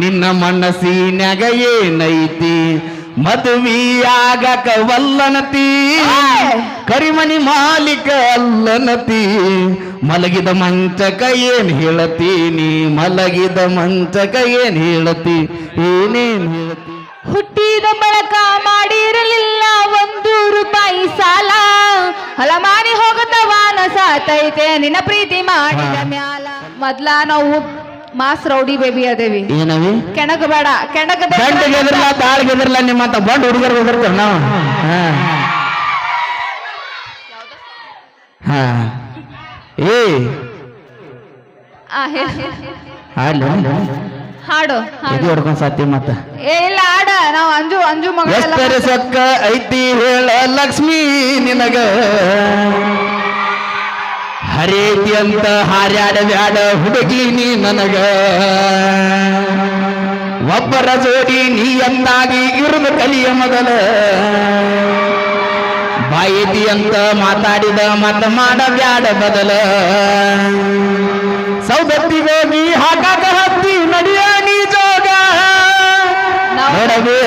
ನಿನ್ನ ಮನಸ್ಸಿನಾಗ ಏನೈತಿ ಮದುವೆಯಾಗಕ ವಲ್ಲನತಿ. ಕರಿಮನಿ ಮಾಲೀಕ ಅಲ್ಲನತಿ. ಮಲಗಿದ ಮಂಚಕ ಏನ್ ನೀ ಮಲಗಿದ ಮಂಚಕ ಏನ್ ಹೇಳತಿ? ಏನೇನ್ ಹೇಳತಿ? ಹುಟ್ಟಿದ ಬಳಕ ಮಾಡಿರಲಿಲ್ಲ ಒಂದು ರೂಪಾಯಿ ಸಾಲ. ಹಲಮಾರಿ ಹೋಗತವಾನ ಸಾತೈತೆ ನಿನ್ನ ಪ್ರೀತಿ ಮಾಡಿದ ಮ್ಯಾಲ. ಮೊದ್ಲ ನಾವು ಮಾಸ್ ರೌಡಿ ಬೇಬಿ ಅದೇವಿ. ಏನವಿ? ಕೆಣಕ ಬೇಡ ಕೆಣಕ ಗಂಡ ಗೆದ್ರಲ್ಲ ತಾಳ್ ಗೆದ್ರಲ್ಲ ನಿಮ್ಮಂತ ಬಂಡ್ ಹುಡುಗರ್ ಹೋಗಿರ್ತೇವೆ ನಾವು? ಹಾ. ಹಾ. ಏ. ಹಾಡ್ಲಿ ಹಾಡು. ಹಾಡು. ಇದು ಹೊಡ್ಕೊಂಡ್ ಸಾತಿ ಮತ್ತ. ಏ ಇಲ್ಲ ಹಾಡ. ನಾವು ಅಂಜು ಅಂಜು ಮಗಳ ಸೊಕ್ಕ ಐತಿ ಹೇಳ ಲಕ್ಷ್ಮೀ ನಿನಗ? ಹರೇತಿ ಅಂತ ಹಾರ್ಯಾಡ ಬ್ಯಾಡ ಹುಡುಗಿ ನೀ ನನಗ. ಒಬ್ಬರ ಜೋಡಿ ನೀ ಎಂದಾಗಿ ಇರುದು ಕಲಿಯ ಮೊದಲ. ಬಾಯಿತಿ ಅಂತ ಮಾತಾಡಿದ ಮತ ಮಾಡ ಬ್ಯಾಡ ಬದಲ. ಸೌದತ್ತಿಗೋಗಿ ಹಾಕಾಕ ಹತ್ತಿ ನಡಿಯ ನೀ ಜೋಗ. ನಾವು- ನೋಡವಿ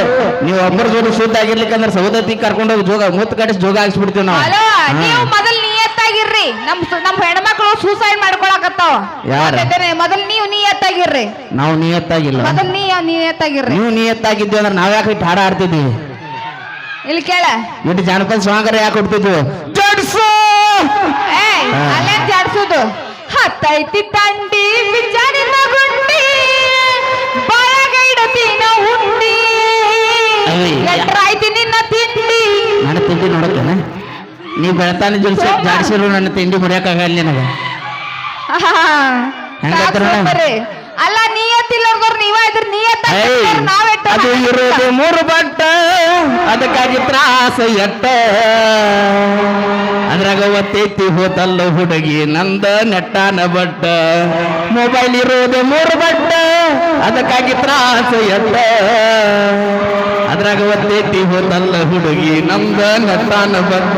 ನೀವು ಒಬ್ಬರ ಜೋಡಿ ಶುದ್ಧ ಆಗಿರ್ಲಿಕ್ಕಂದ್ರೆ ಸೌದತ್ತಿ ಕರ್ಕೊಂಡೋಗಿ ಜೋಗ ಮುತ್ತು ಕಟ್ಟಿಸಿ ಜೋಗ ಹಾಕ್ಸ್ಬಿಡ್ತೀವಿ ನಾವು. ಹಲೋ ಹಾ. ನೀವು ಮೊದಲ್ ನಿಯತ್ತಾಗಿರ್ರಿ ನಮ್ ನಮ್ ಹೆಣ್ಮಕ್ಳು ಸೂಸೈಡ್ ಮಾಡ್ಕೊಳಕತ್ತಾವ. ಯಾರ? ಮೊದಲ್ ನೀವು ನಿಯತ್ತಾಗಿರ್ರಿ. ನಾವು ನಿಯತ್ತಾಗಿಲ್ಲ. ಮೊದಲ್ ನೀ ನಿಯತ್ತಾಗಿರ್ರಿ. ನೀವು ನಿಯತ್ತಾಗಿದ್ವಿ ಅಂದ್ರೆ ನಾವ್ ಯಾಕೆ ಹಾಡ ಆಡ್ತಿದ್ವಿ ಇಲ್ಲಿ ಕೇಳ. ಇಟ್ಟು ಜಾನಪದ ಸ್ವಾಗರ ಯಾಕೆ ಕೊಡ್ತಿದ್ವು? ಜಡ್ಸು! ಅಲ್ಲೇನ್ ಜಾಡ್ಸುದು? ಹತ್ತೈತಿ ತಂಡಿ ಬಿಚ್ಚಾಡಿನ ಗುಂಡಿ ಬಾಳಗೈಡತಿನ ಉಂಡಿ. ಅಯ್ಯ. ಎಟ್ರಾಯ್ತಿ ನಿನ್ನ ತಿಂಡಿ. ನಾನು ತಿಂಡಿ ನೋಡಕ್ಕೇನ? ನೀ ಬೆಳತಾನೆ ಜುಲ್ಸಿ ಜಾಡಿಸಿರು ನನ್ನ ತಿಂಡಿ ಮುರಿಯಕ್ಕಾಗಲ್ಲ ಆಗಲ್ಲ ನಿನಗ. ಅಲ್ಲ ನಿಯತ್ತಿಲ್ಲದವ್ರು ನೀವ ಇದ್ರ ನೀಯತ್ ಅದು ಇರೋದು ಮೂರು ಬಟ್ಟ ಅದಕ್ಕಾಗಿ ತ್ರಾಸ ಎಟ್ಟ. ಅದ್ರಾಗ ಒತ್ತೈತಿ ಹೋತಲ್ಲ ಹುಡುಗಿ ನಂದ ನೆಟ್ಟಾನ ಬಟ್ಟ. ಮೊಬೈಲ್ ಇರೋದು ಮೂರು ಬಟ್ಟ ಅದಕ್ಕಾಗಿ ತ್ರಾಸ ಎಟ್ಟ. ಅದ್ರಾಗ ಒತ್ತೈತಿ ಹೋತಲ್ಲ ಹುಡುಗಿ ನಂದ ನತಾನ ಬಟ್ಟ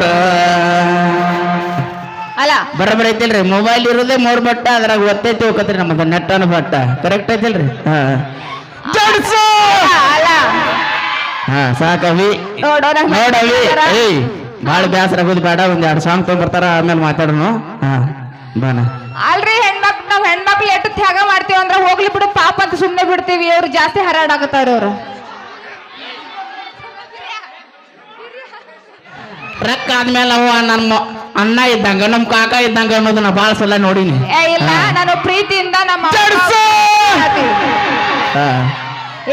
ಅಲ್ಲ. ಬರಬರ ಐತಿಲ್ರಿ ಮೊಬೈಲ್ ಇರೋದೇ ಮೂರು ಬಟ್ಟ ಅದ್ರಾಗ ಒತ್ತೈತಿ ಹೋಗತ್ರಿ ನಮ್ಮದ ನೆಟ್ಟನ ಬಟ್ಟ ಕರೆಕ್ಟ್ ಐತಿಲ್ರಿ? ಹಾ. ಹಾ ಸಾಕವಿ. ನೋಡವಿ. ಬಾಳ ಏಯ್ ಭಾಳ ಬೇಸರ ಆಗೋದು ಬೇಡ ಒಂದ್ ಎರಡು ಸಾಂಗ್ ತಗೊಂಡ್ಬರ್ತಾರ ಆಮೇಲೆ ಮಾತಾಡೋಣ ಹಾ ಬಾನ. ಅಲ್ರಿ ಹೆಣ್ಮಕ್ಳು ನಾವ್ ಹೆಣ್ಮಕ್ಳು ಎಷ್ಟು ತ್ಯಾಗ ಮಾಡ್ತೀವಿ ಅಂದ್ರೆ ಹೋಗ್ಲಿ ಬಿಡು ಪಾಪ ಅಂತ ಸುಮ್ಮನೆ ಬಿಡ್ತೀವಿ ಅವ್ರು ಜಾಸ್ತಿ ಹರಾಡಾಕತ್ತಾರ ಅವ್ರು ಟ್ರಕ್ ಆದ್ಮೇಲೆ ಅವ ನಮ್ಮ ಅಣ್ಣ ಇದ್ದಂಗ ನಮ್ ಕಾಕ ಇದ್ದಂಗ ಅನ್ನೋದನ್ನ ನಾ ಭಾಳ ಸಲ ನೋಡಿನಿ. ಏ ಇಲ್ಲ ನಾನು ಪ್ರೀತಿಯಿಂದ ನಮ್ಮ.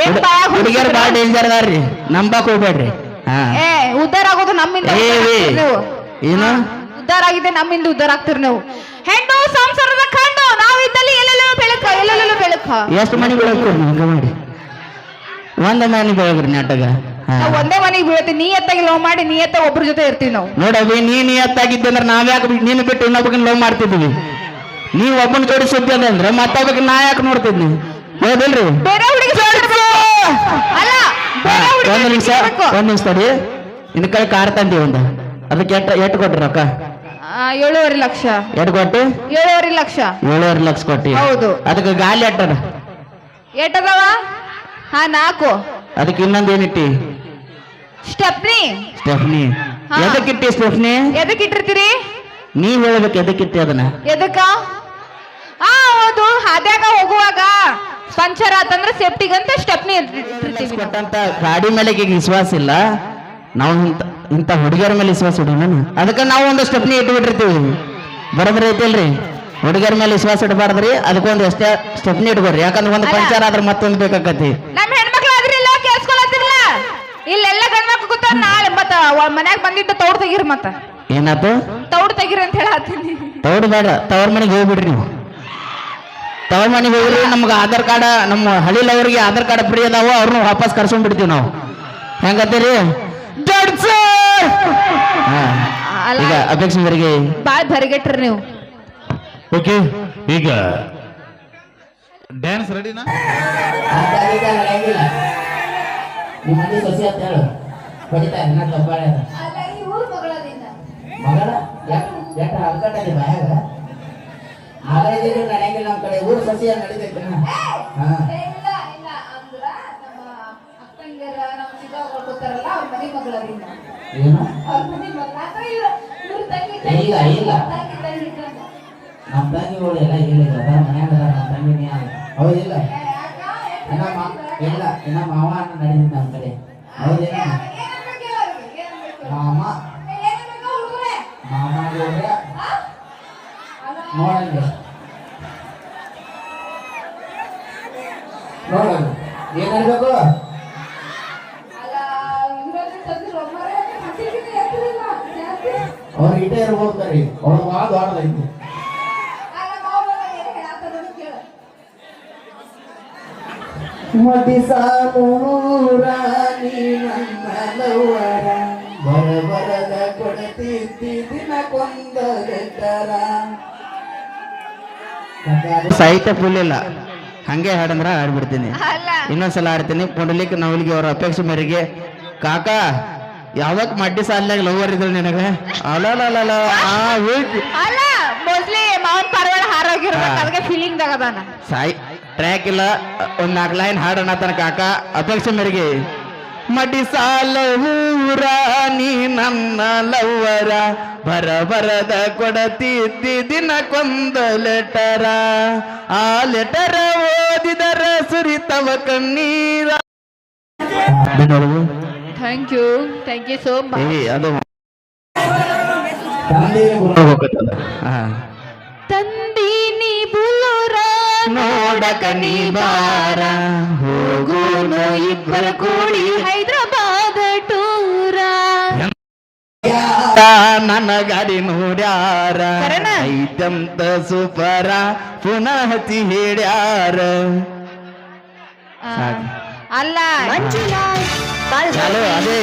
ಏನ್ ಹುಡುಗಿಯರ್ ಭಾಳ ಡೇಂಜರ್ ಅದಾರ್ರಿ. ನಂಬಕ್ ಹೋಗ್ಬೇಡ್ರಿ. ಹಾ. ಏ ಉದ್ಧಾರ ಆಗೋದು ನಮ್ಮಿಂದ ಏ ಉದ್ಧಾರ ಏ. ಆಗ್ತೀರಿ ನೀವು. ಏನು? ಉದ್ಧಾರ ಆಗಿದೆ ನಮ್ಮಿಂದ ಉದ್ಧಾರ ಆಗ್ತೀರಿ ನೀವು. ಹೆಣ್ಣು ಸಂಸಾರದ ನಾವು ಇದಲ್ಲ ಎಲ್ಲೆಲ್ಲೋ ಬೆಳಕ ಎಲ್ಲೆಲ್ಲೋ ಬೆಳಕ. ಎಷ್ಟು ಮನೆ ಬೆಳಕು? ಹಂಗ ಮಾಡಿ. ಒಂದ ಮನೆ ಬೆಳಗ್ರಿ ಹಾ ನಾವ್ ಒಂದೇ ಮನೆಗೆ ನೀ ಎತ್ತಾಗಿಲ್ಲ ಲವ್ ಮಾಡಿ ನೀ ಎತ್ತ ಒಬ್ರ ಜೊತೆ ಇರ್ತೀವಿ ನಾವು. ನೋಡವಿ ನೀ ಎತ್ತಾಗಿದ್ದೆ ಅಂದ್ರೆ ನಾವ್ಯಾಕೆ ನೀನು ಬಿಟ್ಟು ಇನ್ನೊಬ್ಬಕ್ಕೆ ಲವ್ ಮಾಡ್ತಿದ್ವಿ ನೀ ಒಬ್ಬನ ಜೋಡಿ ಸುದ್ದಿ ಅದ ಅಂದ್ರೆ ಮತ್ತೊಬ್ಬಕ್ಕೆ ನಾ ಯಾಕೆ ನೋಡ್ತಿದ್ನಿ? ಹೌದಿಲ್ರಿ ಬೇರೆ ಹುಡುಗಿ ಅಲ್ಲ ಬೇರೆ ಹಾ, ಹುಡುಗಿ ಒಂದ್ ನಿಮಿಷ. ಒಂದ್ ನಿಮಿಷ ತಡಿ. ನಿನ್ನ ಕೈ ಕಾರ್ ತಂದಿ ಒಂದು. ಅದಕ್ಕೆ ಎಟ್ ಎಟ್ ಕೊಟ್ರಿ ರೊಕ್ಕ? ಏಳೂವರೆ ಲಕ್ಷ. ಎಟ್ ಕೊಟ್ಟು? ಏಳುವರೆ ಲಕ್ಷ. ಏಳುವರೆ ಲಕ್ಷ ಕೊಟ್ಟಿ. ಹೌದು. ಅದಕ್ಕೆ ಗಾಲಿ ಎಟ್ಟದ? ಎಟ್ಟದವ? ಹಾ ನಾಲ್ಕು. ಅದಕ್ಕೆ ಇನ್ನೊಂದ್ ಏನಿಟ್ಟಿ ಸ್ಟೆಪ್ನಿ ಸ್ಟೆಫ್ನಿ. ಎದಕ್ಕಿಟ್ಟಿ ಸ್ಟೆಫ್ನಿ? ಎದಕ್ ಇಟ್ಟಿರ್ತೀರಿ ನೀವ್ ಹೇಳ್ಬೇಕು ಎದಕ್ಕಿಟ್ಟಿ ಅದನ್ನ. ಎದಕ್ಕ? ಆ ಹೌದು. ಹಾದ್ಯಾಗ ಹೋಗುವಾಗ ಪಂಚರ್ ಆತಂದ್ರೆ ಸೇಫ್ಟಿಗಂತ ಸ್ಟೆಪ್ನಿ ಇಟ್ಟಿರ್ತೀವಿ. ಕೊಟ್ಟಂತ ಗಾಡಿ ಮೇಲೆ ಈಗ ವಿಶ್ವಾಸ ಇಲ್ಲ. ನಾವು ಇಂತ ಇಂಥ ಹುಡುಗಿಯರ ಮೇಲೆ ವಿಶ್ವಾಸ ಇಡೋಣ ಅದಕ್ಕೆ ನಾವು ಒಂದು ಸ್ಟೆಪ್ನಿ ಇಟ್ಬಿಟ್ಟಿರ್ತೀವಿ ಬರೋಬ್ರಿ ಐತಿಲ್ರಿ ಹುಡುಗರ ಮೇಲೆ ವಿಶ್ವಾಸ ಇಡಬಾರ್ದ್ರಿ ಅದಕ್ಕೊಂದು ಎಷ್ಟೇ ಸ್ಟೆಪ್ನಿ ಇಡ್ಬಾರ್ರಿ ಯಾಕಂದ್ರೆ ಒಂದು. ಪಂಚರ್ ಆದ್ರೆ ಮತ್ತೊಂದು ಬೇಕಾಕತಿ ನಮ್ಮ ಹೆಣ್ಮಕ್ಳು ಆದ್ರಿಲ್ಲ ಕೇಳಿಸ್ಕೊಳತ್ತಿರಲ್ಲ ಇಲ್ಲೆಲ್ಲ ಗಂಡ್ಮಕ್ಳು ಕೂತ ನಾಳೆ ಮತ್ತ ಮನ್ಯಾಗ ಬಂದಿಟ್ಟು ತೌಡ್ ತೆಗೀರಿ ಮತ್ತ. ಏನಾತು ತೌಡ್ ತೆಗೀರಿ ಅಂತ ಹೇಳತ್ತೀನಿ. ತೌಡ್ ಬೇಡ ತವರ್ ಮನೆಗೆ ಹೋಗ್ಬಿಡ್ರಿ ನೀವು. ತವರ್ ಮನೆಗೆ ಹೋಗ್ರಿ ನಮ್ಗೆ ಆಧಾರ್ ಕಾರ್ಡ್ ನಮ್ಮ ಹಳ್ಳಿಲ್ ಅವ್ರಿಗೆ ಆಧಾರ್ ಕಾರ್ಡ್ ಫ್ರೀ ಅದಾವ ಅವ್ರನ್ನ ವಾಪಸ್ ಕರ್ಸ್ಕೊಂಡ್ಬಿಡ್ತೀವಿ ನಾವು. ಹೆಂಗತ್ತೀರಿ. ಈಗ ಅಪೇಕ್ಷೆ ಮೇರೆಗೆ. ಬಾಳ್ ಬರಿಗೆಟ್ರಿ ನೀವು. ಓಕೆ ಈಗ ಡ್ಯಾನ್ಸ್ ರೆಡಿನಾ ಬಡಿತಾ ಇನ್ನ ಅಲ್ಲ ಈ ಮಗಳದಿಂದ ಮಗಳ? ಯಾಕ ಅಲ್ಕಟ್ಟಲ್ಲಿ ಬಾಯಾಗ? ಮಗಳಿದ್ರೆ ನಡೆಯಂಗಿಲ್ಲ ನಮ್ಮ ಕಡೆ. ಸಸಿಯ ನಡೀತೈತೆ ಹಾ. ಇಲ್ಲ ಇಲ್ಲ. ನಮ್ಮ ಮಗಳದಿಂದ ತಂಗಿ ಇಲ್ಲ ಇಲ್ಲ. ನಮ್ಮ ತಂಗಿಗಳು ಎಲ್ಲ ಹೇಳಿದ್ರು ಅದ ಮನ್ಯಾಗ ನಮ್ಮ ತಂಗಿನೇ ಹೌದಿಲ್ಲ. ಇಲ್ಲ ಇನ್ನ ಮಾವ ಅಣ್ಣ ನಡೆದಿದ್ದ ನಮ್ಮ ಕಡೆ. ಹೌದಿಲ್ಲ ಮಾಮ ಏನನ್ಬೇಕು ಹುಡುಗ್ರೆ? ಮಾಮ ಹೋದ್ರೆ ಆ? ಅಲ್ಲ, ನೋಡಂಗೆ ನೋಡೋದು ಏನ್ ಹೇಳ್ಬೇಕು. ಅವ್ರ ಇಟೇ ಇರ್ಬೋದು ರೀ ಅವ್ರ ಭಾಳ ದೊಡ್ಡದೈತಿ ನೋಡು ಕೇಳು. ಮದಿಸಾಲೂರಾಣಿ ನನ್ನ ಬರ ಬರದ ಕೊಡತಿದ್ದಿ ದಿನ ಕೊಂದರ ಸಾಹಿತ್ಯ ಫುಲ್ ಇಲ್ಲ. ಹಂಗೆ ಹಾಡಂದ್ರ ಹಾಡ್ಬಿಡ್ತೀನಿ. ಅಲ್ಲ. ಇನ್ನೊಂದ್ಸಲ ಹಾಡ್ತೀನಿ. ಪುಂಡಲಿಕ್ ನವಲಿಗೆ ಅವರ ಅಪೇಕ್ಷೆ ಮೇರೆಗೆ ಕಾಕ ಯಾವಾಗ ಮಡ್ಡಿ ಸಾಲಾಗ ಲವರ್ ಇದ್ರು ನಿನಗ? ಆ. ಅಲ್ಲ ಮೋಸ್ಟ್ಲಿ ಮಾವನ್ ಪಾರಿವಾಳ ಹಾರೋಗಿರ್ಬೇಕು ಹಾ. ಅದಕ್ಕೆ ಫೀಲಿಂಗ್ ಆಗದಾನ ಸಾಯಿ ಟ್ರ್ಯಾಕ್ ಇಲ್ಲ. ಒಂದ್ ನಾಲ್ಕು ಲೈನ್ ಹಾಡೋಣ ತನ ಕಾಕ. ಅಪೇಕ್ಷೆ ಮೇರೆಗೆ. ಮಡಿ ಸಾಲ ಊರ ನೀ ನನ್ನ ಲವ್ವರ. ಬರ ಬರದ ಕೊಡತಿದ್ದಿ ದಿನಕ್ಕೊಂದು ಲೆಟರ. ಆ ಲೆಟರ ಓದಿದರ ಸುರಿತವ ಕಣ್ಣೀರ. Thank you thank you so much ಅದು ಹಾ. ನೋಡಕ ನೀ ಬಾರ. ಹೋಗೋನು ಇಬ್ಬರು ಕೂಡಿ ಹೈದರಾಬಾದ್ ಟೂರ. ನನ್ನ ಗಾಡಿ ನೋಡ್ಯಾರ? ಐತಂತ ಸೂಪರ ಪುನಃ ತಿ ಹೇಳ್ಯಾರ. ಅಲ್ಲ ಚಾಲು ಅದೇ.